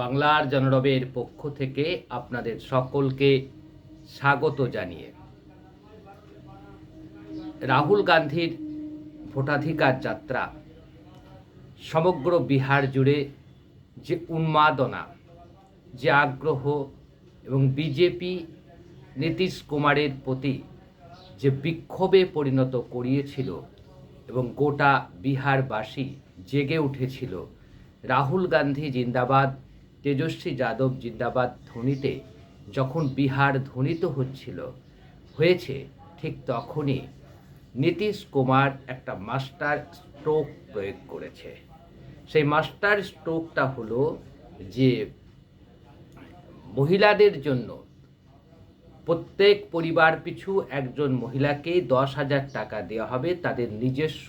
বাংলার জনরবের পক্ষ থেকে আপনাদের সকলকে স্বাগত জানিয়ে। রাহুল গান্ধীর ভোটাধিকার যাত্রা, সমগ্র বিহার জুড়ে যে উন্মাদনা, যে আগ্রহ এবং বিজেপি নীতিশ কুমারের প্রতি যে বিক্ষোভে পরিণত করিয়েছিল এবং গোটা বিহারবাসী জেগে উঠেছিল, রাহুল গান্ধী জিন্দাবাদ তেজস্বী যাদব জিন্দাবাদ ধ্বনিতে যখন বিহার ধ্বনিত হচ্ছিল, হয়েছে ঠিক তখনই নীতিশ কুমার একটা মাস্টার স্ট্রোক প্রয়োগ করেছে। সেই মাস্টার স্ট্রোকটা হলো যে মহিলাদের জন্য প্রত্যেক পরিবার পিছু একজন মহিলাকে দশ হাজার টাকা দেওয়া হবে তাদের নিজস্ব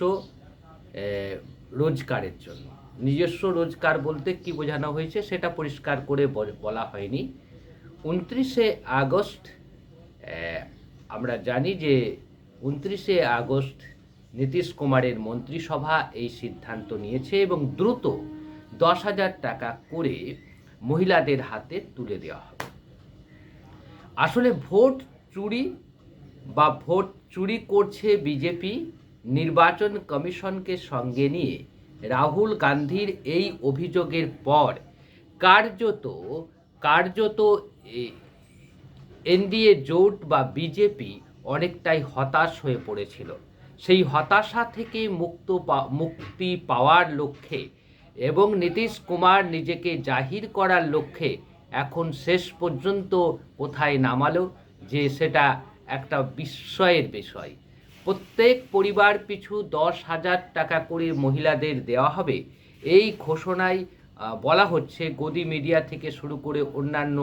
রোজগারের জন্য। নিজস্ব রোজগার বলতে কি বোঝানো হয়েছে সেটা পরিষ্কার করে বল- হয়নি। উনত্রিশে আগস্ট আমরা জানি যে উনত্রিশে আগস্ট নীতিশ কুমারের মন্ত্রিসভা এই সিদ্ধান্ত নিয়েছে এবং দ্রুত দশ হাজার টাকা করে মহিলাদের হাতে তুলে দেওয়া হবে। আসলে ভোট চুরি বা ভোট চুরি করছে বিজেপি, নির্বাচন কমিশনকে সঙ্গে নিয়ে রাহুল গান্ধীর এই অভিযোগের পর কার্যত কার্যত এনডিএ জোট বা বিজেপি অনেকটাই হতাশ হয়ে পড়েছিল। সেই হতাশা থেকে মুক্ত মুক্তি পাওয়ার লক্ষ্যে এবং নীতিশ কুমার নিজেকে জাহির করার লক্ষ্যে এখন শেষ পর্যন্ত কোথায় নামালো যে সেটা একটা বিস্ময়ের বিষয়। প্রত্যেক পরিবার পিছু দশ হাজার টাকা করে মহিলাদের দেওয়া হবে। এই ঘোষণায় বলা হচ্ছে, গদি মিডিয়া থেকে শুরু করে অন্যান্য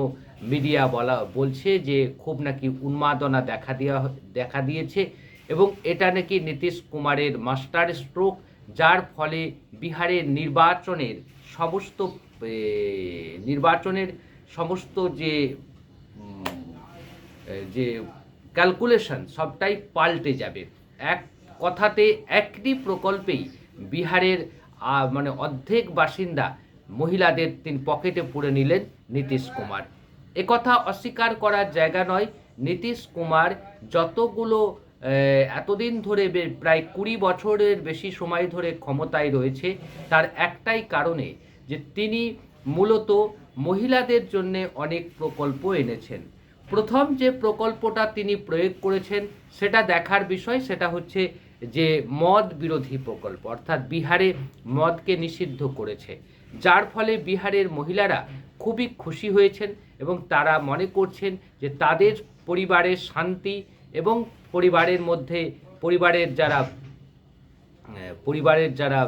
মিডিয়া বলা, বলছে যে খুব নাকি উন্মাদনা দেখা দেওয়া, দেখা দিয়েছে এবং এটা নাকি নীতিশ কুমারের মাস্টার স্ট্রোক, যার ফলে বিহারের নির্বাচনের সমস্ত নির্বাচনের সমস্ত যে যে ক্যালকুলেশন সবটাই পাল্টে যাবে। এক কথাতে একটি প্রকল্পেই বিহারের মানে অর্ধেক বাসিন্দা মহিলাদের তিনি পকেটে পুরে নিলেন নীতিশ কুমার। একথা অস্বীকার করার জায়গা নয়। নীতিশ কুমার যতগুলো এতদিন ধরে প্রায় কুড়ি বছরের বেশি সময় ধরে ক্ষমতায় রয়েছে, তার একটাই কারণে যে তিনি মূলত মহিলাদের জন্য অনেক প্রকল্প এনেছেন। প্রথম যে প্রকল্পটা তিনি প্রয়োগ করেছেন, সেটা দেখার বিষয়, সেটা হচ্ছে যে মদ বিরোধী প্রকল্প, অর্থাৎ বিহারে মদকে নিষিদ্ধ করেছে। যার ফলে বিহারের মহিলারা খুবই খুশি হয়েছেন এবং তারা মনে করছেন যে তাদের পরিবারের শান্তি এবং পরিবারের মধ্যে, পরিবারের যারা পরিবারের যারা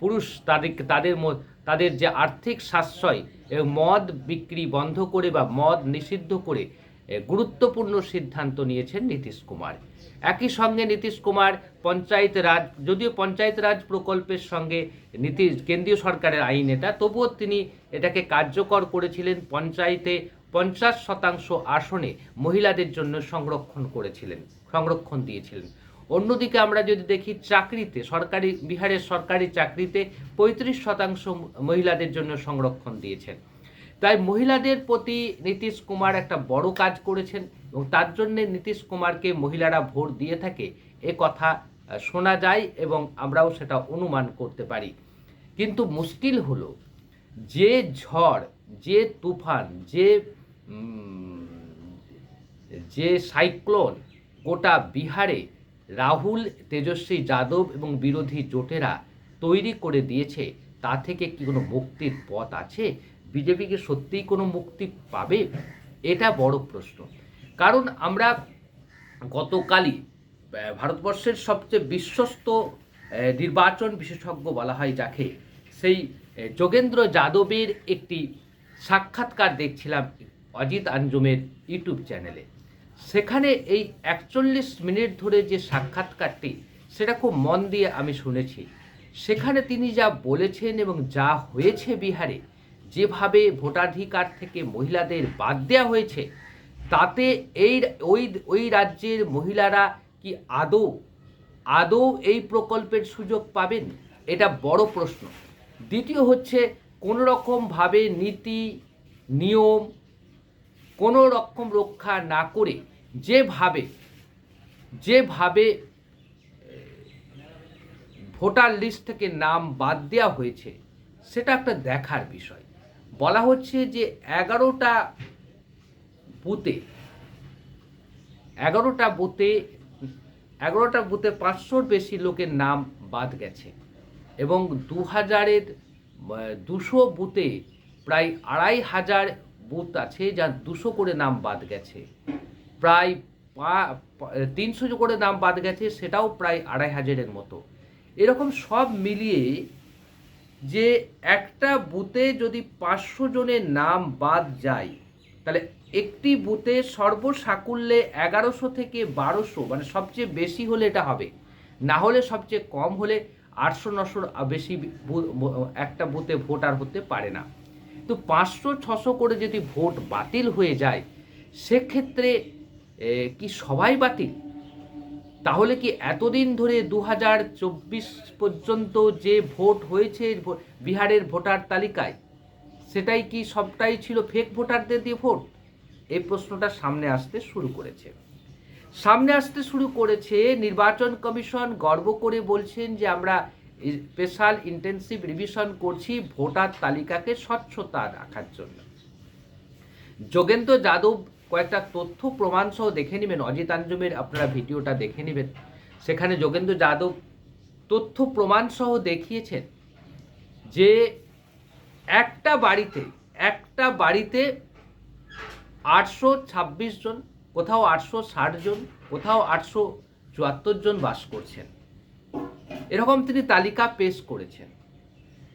পুরুষ তাদের তাদের তাদের যে আর্থিক সাশ্রয় এবং মদ বিক্রি বন্ধ করে বা মদ নিষিদ্ধ করে গুরুত্বপূর্ণ সিদ্ধান্ত নিয়েছেন নীতিশ কুমার। একই সঙ্গে নীতিশ কুমার পঞ্চায়েত রাজ, যদিও পঞ্চায়েত রাজ প্রকল্পের সঙ্গে নীতিশ, কেন্দ্রীয় সরকারের আইন এটা, তবুও তিনি এটাকে কার্যকর করেছিলেন, পঞ্চায়েতে পঞ্চাশ শতাংশ আসনে মহিলাদের জন্য সংরক্ষণ করেছিলেন, সংরক্ষণ দিয়েছিলেন। অন্যদিকে আমরা যদি দেখি চাকরিতে, সরকারি, বিহারের সরকারি চাকরিতে পঁয়ত্রিশ শতাংশ মহিলাদের জন্য সংরক্ষণ দিয়েছেন। তাই মহিলাদের প্রতি নীতিশ কুমার একটা বড় কাজ করেছেন এবং তার জন্যে নীতিশ কুমারকে মহিলারা ভোট দিয়ে থাকে, এ কথা শোনা যায় এবং আমরাও সেটা অনুমান করতে পারি। কিন্তু মুশকিল হলো, যে ঝড়, যে তুফান, যে যে সাইক্লোন গোটা বিহারে রাহুল, তেজস্বী, যাদব এবং বিরোধী জোটেরা তৈরি করে দিয়েছে। তা থেকে কি কোনো মুক্তির পথ আছে? বিজেপি কি সত্যিই কোনো মুক্তি পাবে? এটা বড় প্রশ্ন। কারণ আমরা গতকালই ভারতবর্ষের সবচেয়ে বিশ্বস্ত নির্বাচন বিশেষজ্ঞ বলা হয় যাকে, সেই যোগেন্দ্র যাদবের একটি সাক্ষাৎকার দেখছিলাম অজিত আঞ্জুমের ইউটিউব চ্যানেলে। সেখানে এই একচল্লিশ মিনিট ধরে যে সাক্ষাৎকারটি, সেটা খুব মন দিয়ে আমি শুনেছি। সেখানে তিনি যা বলেছেন এবং যা হয়েছে বিহারে, যেভাবে ভোটাধিকার থেকে মহিলাদের বাদ দেওয়া হয়েছে, তাতে এই, ওই ওই রাজ্যের মহিলারা কি আদৌ আদৌ এই প্রকল্পের সুযোগ পাবেন? এটা বড় প্রশ্ন। দ্বিতীয় হচ্ছে কোনো রকমভাবে নীতি, নিয়ম কোনো রকম রক্ষা না করে যেভাবে যেভাবে ভোটার লিস্ট থেকে নাম বাদ দেওয়া হয়েছে, সেটা একটা দেখার বিষয়। বলা হচ্ছে যে এগারোটা বুথে এগারোটা বুথে এগারোটা বুথে পাঁচশোর বেশি লোকের নাম বাদ গেছে এবং দু হাজারের দুশো বুথে প্রায় আড়াই হাজার বুথ আছে যার দুশো করে নাম বাদ গেছে। প্রায় তিনশো করে নাম বাদ গেছে, সেটাও প্রায় আড়াই হাজারের মতো। এরকম সব মিলিয়ে যে একটা বুথে যদি পাঁচশো জনের নাম বাদ যায়, তাহলে একটি বুথে সর্বসাকুল্যে এগারোশো থেকে বারোশো মানে সবচেয়ে বেশি হলে এটা হবে। না হলে সবচেয়ে কম হলে আটশো নশোর বেশি একটা বুথে ভোট আর হতে পারে না। তো পাঁচশো, ছশো করে যদি ভোট বাতিল হয়ে যায়, সেক্ষেত্রে কি সবাই বাতিল? তাহলে কি এতদিন ধরে দু হাজার চব্বিশ পর্যন্ত যে ভোট হয়েছে বিহারের ভোটার তালিকায়, সেটাই কি সবটাই ছিল ফেক ভোটারদের দিয়ে ভোট? এই প্রশ্নটা সামনে আসতে শুরু করেছে। সামনে আসতে শুরু করেছে, নির্বাচন কমিশন গর্ব করে বলছেন যে আমরা স্পেশাল ইন্টেন্সিভ রিভিশন করছি ভোটার তালিকাকে স্বচ্ছতা রাখার জন্য। যোগেন্দ্র যাদব কয়েকটা তথ্য প্রমাণ সহ দেখে নেবেন। অজিত আঞ্জুমের আপনারা ভিডিওটা দেখে নেবেন। সেখানে যোগেন্দ্র যাদব তথ্য প্রমাণ সহ দেখিয়েছেন যে একটা বাড়িতে একটা বাড়িতে আটশো ছাব্বিশ জন, কোথাও আটশো ষাট জন, কোথাও আটশো চুয়াত্তর জন বাস করছেন। এরকম তিনি তালিকা পেশ করেছেন।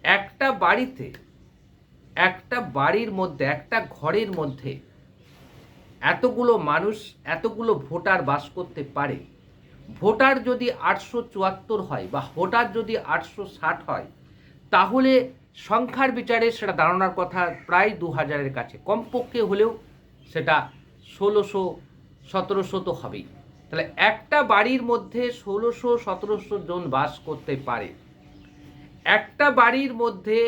একটা বাড়িতে, একটা বাড়ির মধ্যে, একটা ঘরের মধ্যে এতগুলো মানুষ, এতগুলো ভোটার বাস করতে পারে। ভোটার যদি আটশো চুয়াত্তর হয় বা ভোটার যদি আটশো ষাট হয়, তাহলে সংখ্যার বিচারে সেটা দাঁড়ানোর কথা প্রায় দু হাজারের কাছে। কমপক্ষে হলেও সেটা ষোলোশো, সতেরোশো তো হবেই। তাহলে একটা বাড়ির মধ্যে ষোলোশো সতেরোশো জন বাস করতে পারে। একটা বাড়ির মধ্যে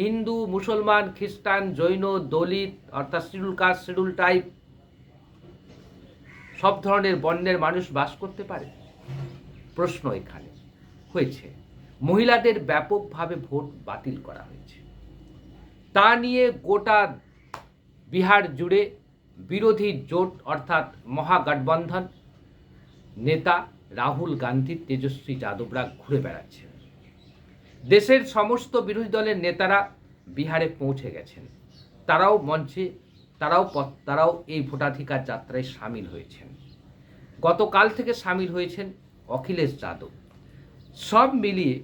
হিন্দু, মুসলমান, খ্রিস্টান, জৈন, দলিত, অর্থাৎ শিডিউল কাস্ট, শিডিউল টাইপ, সব ধরনের বর্ণের মানুষ বাস করতে পারে। প্রশ্ন এখানে হয়েছে, মহিলাদের ব্যাপকভাবে ভোট বাতিল করা হয়েছে। তা নিয়ে গোটা বিহার জুড়ে বিরোধী জোট, অর্থাৎ মহাগঠবন্ধন নেতা রাহুল গান্ধী তেজস্বী যাদবরা ঘুরে বেড়াচ্ছে। দেশের সমস্ত বিরোধী দলের নেতারা বিহারে পৌঁছে গেছেন। তারাও মঞ্চে, তারাও তারাও এই ভোটাধিকার যাত্রায় সামিল হয়েছেন। গতকাল থেকে সামিল হয়েছেন অখিলেশ যাদব। সব মিলিয়ে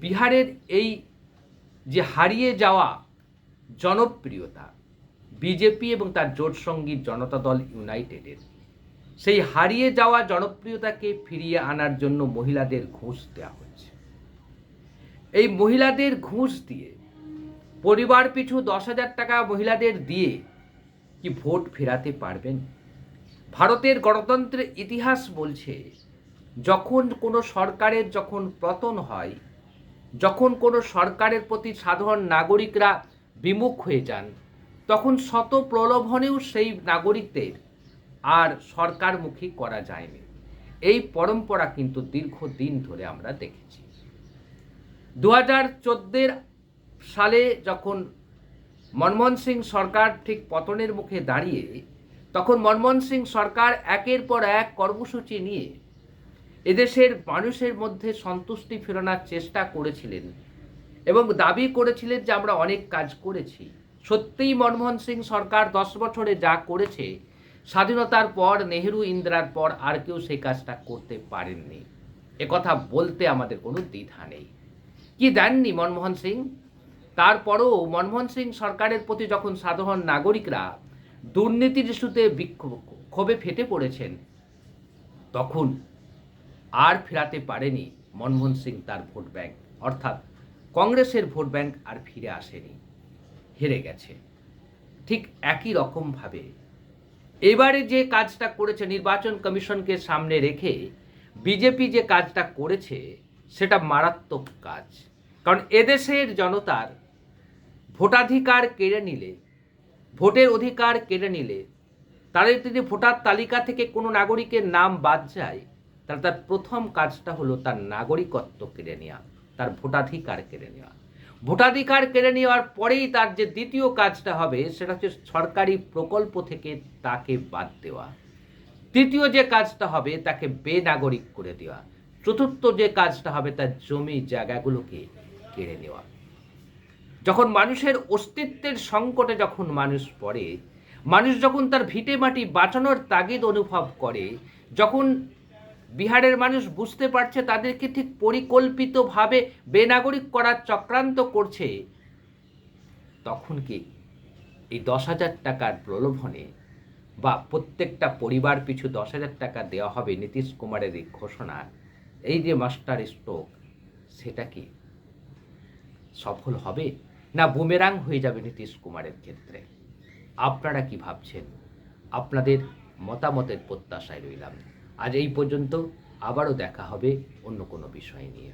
বিহারের এই যে হারিয়ে যাওয়া জনপ্রিয়তা, বিজেপি এবং তার জোট সঙ্গী জনতা দল ইউনাইটেডের সেই হারিয়ে যাওয়া জনপ্রিয়তাকে ফিরিয়ে আনার জন্য মহিলাদের ঘুষ দেওয়া হচ্ছে এই মহিলাদের ঘুষ দিয়ে পরিবার পিছু দশ হাজার টাকা মহিলাদের দিয়ে কি ভোট ফেরাতে পারবেন? ভারতের গণতন্ত্রের ইতিহাস বলছে, যখন কোনো সরকারের যখন পতন হয়, যখন কোনো সরকারের প্রতি সাধারণ নাগরিকরা বিমুখ হয়ে যান, তখন শত প্রলোভনেও সেই নাগরিকদের আর সরকারমুখী করা যায়নি। এই পরম্পরা কিন্তু দীর্ঘদিন ধরে আমরা দেখেছি। দু হাজার সালে যখন মনমোহন সিং সরকার ঠিক পতনের মুখে দাঁড়িয়ে, তখন মনমোহন সিং সরকার একের পর এক কর্মসূচি নিয়ে এদেশের মানুষের মধ্যে সন্তুষ্টি ফেরানোর চেষ্টা করেছিলেন এবং দাবি করেছিলেন যে আমরা অনেক কাজ করেছি। সত্যিই মনমোহন সিং সরকার দশ বছরে যা করেছে স্বাধীনতার পর, নেহেরু, ইন্দিরার পর আর কেউ সেই কাজটা করতে পারেননি। একথা বলতে আমাদের কোনো দ্বিধা নেই। কি দেননি মনমোহন সিং? তারপরও মনমোহন সিং সরকারের প্রতি যখন সাধারণ নাগরিকরা দুর্নীতির ইস্যুতে বিক্ষোভ ক্ষোভে ফেটে পড়েছেন, তখন আর ফেরাতে পারেনি মনমোহন সিং তার ভোট ব্যাংক। অর্থাৎ কংগ্রেসের ভোট ব্যাংক আর ফিরে আসেনি। হেরে গেছে। ঠিক একই রকমভাবে এবারে যে কাজটা করেছে নির্বাচন কমিশনকে সামনে রেখে বিজেপি যে কাজটা করেছে, সেটা মারাত্মক কাজ। কারণ এদেশের জনতার ভোটাধিকার কেড়ে নিলে, ভোটের অধিকার কেড়ে নিলে, তাদের যদি ভোটার তালিকা থেকে কোনো নাগরিকের নাম বাদ যায়, তাহলে তার প্রথম কাজটা হলো তার নাগরিকত্ব কেড়ে নেওয়া, তার ভোটাধিকার কেড়ে নেওয়া। ভোটাধিকার কেড়ে নেওয়ার পরেই তার যে দ্বিতীয় কাজটা হবে, সেটা হচ্ছে সরকারি প্রকল্প থেকে তাকে বাদ দেওয়া। তৃতীয় যে কাজটা হবে, তাকে বেনাগরিক করে দেওয়া। চতুর্থ যে কাজটা হবে, তার জমি জায়গাগুলোকে কেড়ে নেওয়া। যখন মানুষের অস্তিত্বের সংকটে যখন মানুষ পড়ে, মানুষ যখন তার ভিটে মাটি বাঁচানোর তাগিদ অনুভব করে, যখন বিহারের মানুষ বুঝতে পারছে তাদেরকে ঠিক পরিকল্পিতভাবে বেনাগরিক করার চক্রান্ত করছে। তখন কি এই দশ হাজার টাকার প্রলোভনে বা প্রত্যেকটা পরিবার পিছু দশ হাজার টাকা দেওয়া হবে নীতিশ কুমারের এই ঘোষণা, এই যে মাস্টার স্ট্রোক, সেটা কি সফল হবে না বুমেরাং হয়ে যাবে নীতিশ কুমারের ক্ষেত্রে? আপনারা কি ভাবছেন? আপনাদের মতামতের প্রত্যাশায় রইলাম। আজ এই পর্যন্ত আবারও দেখা হবে অন্য কোনো বিষয় নিয়ে।